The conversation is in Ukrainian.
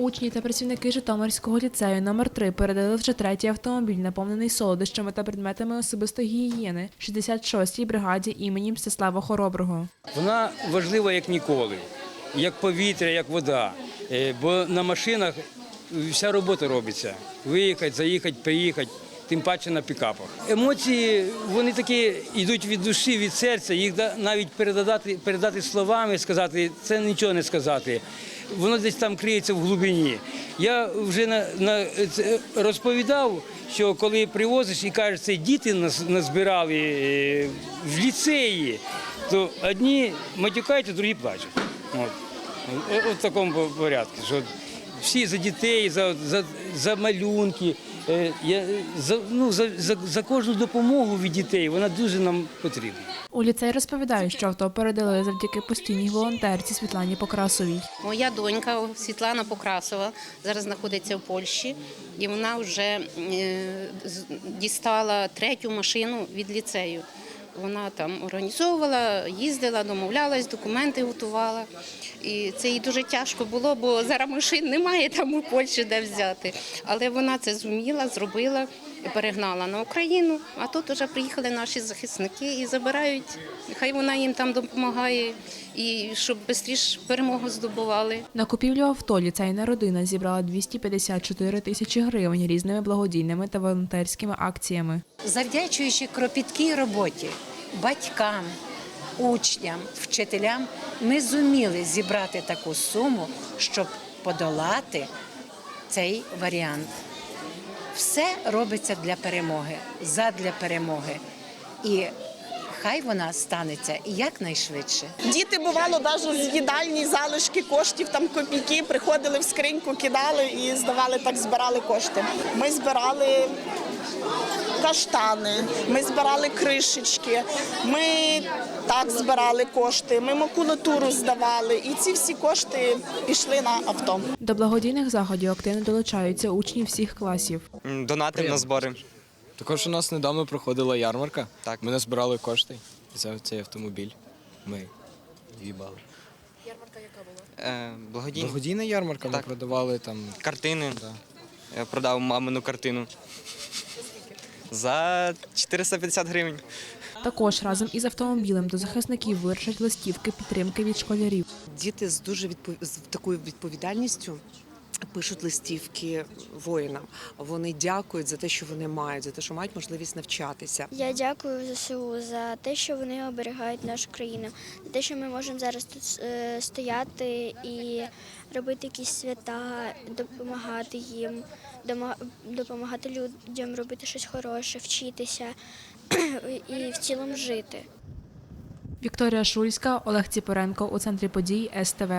Учні та працівники Житомирського ліцею номер 3 передали вже третій автомобіль, наповнений солодощами та предметами особистої гігієни 66-й бригаді імені Мстислава Хороброго. Вона важлива як ніколи, як повітря, як вода. Е, Бо на машинах вся робота робиться. Виїхати, заїхати, приїхати, тим паче на пікапах. Емоції вони такі йдуть від душі, від серця. Їх навіть передати, передати словами, сказати, це нічого не сказати. Воно десь там криється в глибині. Я вже на, на розповідав, що коли привозиш і кажеш, це діти нас назбирали е, в ліцеї, то одні матюкають, а другі плачуть. От. От в такому порядку. Що всі за дітей, за, за, за малюнки, я, за, ну, за, за, за кожну допомогу від дітей, вона дуже нам потрібна. У ліцеї розповідають, що авто передали завдяки постійній волонтерці Світлані Покрасовій. Моя донька Світлана Покрасова зараз знаходиться в Польщі, і вона вже е, дістала третю машину від ліцею. Вона там організовувала, їздила, домовлялась, документи готувала. І це їй дуже тяжко було, бо зараз машин немає там у Польщі де взяти. Але вона це зуміла, зробила, перегнала на Україну. А тут вже приїхали наші захисники і забирають. Хай вона їм там допомагає, і щоб швидше перемогу здобували. На купівлю авто ліцейна родина зібрала 254 тисячі гривень різними благодійними та волонтерськими акціями. Завдячуючи кропіткій роботі батькам, учням, вчителям, ми зуміли зібрати таку суму, щоб подолати цей варіант. Все робиться для перемоги, задля перемоги. І хай вона станеться якнайшвидше. Діти бувало навіть з їдальні залишки коштів, там копійки, приходили в скриньку, кидали і здавали, так збирали кошти. Ми збирали каштани, ми збирали кришечки, ми так збирали кошти, ми макулатуру здавали, і ці всі кошти пішли на авто. До благодійних заходів активно долучаються учні всіх класів. М, Донатив на збори. Також у нас недавно проходила ярмарка. Так. Ми назбирали кошти за цей автомобіль. Ми дві бали. Е, Благодійні Благодійна ярмарка, ми продавали там. картини. Я продав мамину картину. За 450 гривень. Також разом із автомобілем до захисників вирушать листівки підтримки від школярів. Діти з дуже відпов... з такою відповідальністю пишуть листівки воїнам. Вони дякують за те, що вони мають, за те, що мають можливість навчатися. Я дякую ЗСУ за те, що вони оберігають нашу країну, за те, що ми можемо зараз тут е, стояти і робити якісь свята, допомагати їм, допомагати людям робити щось хороше, вчитися і в цілому жити. Вікторія Шульська, Олег Ціпоренко у центрі подій СТВ.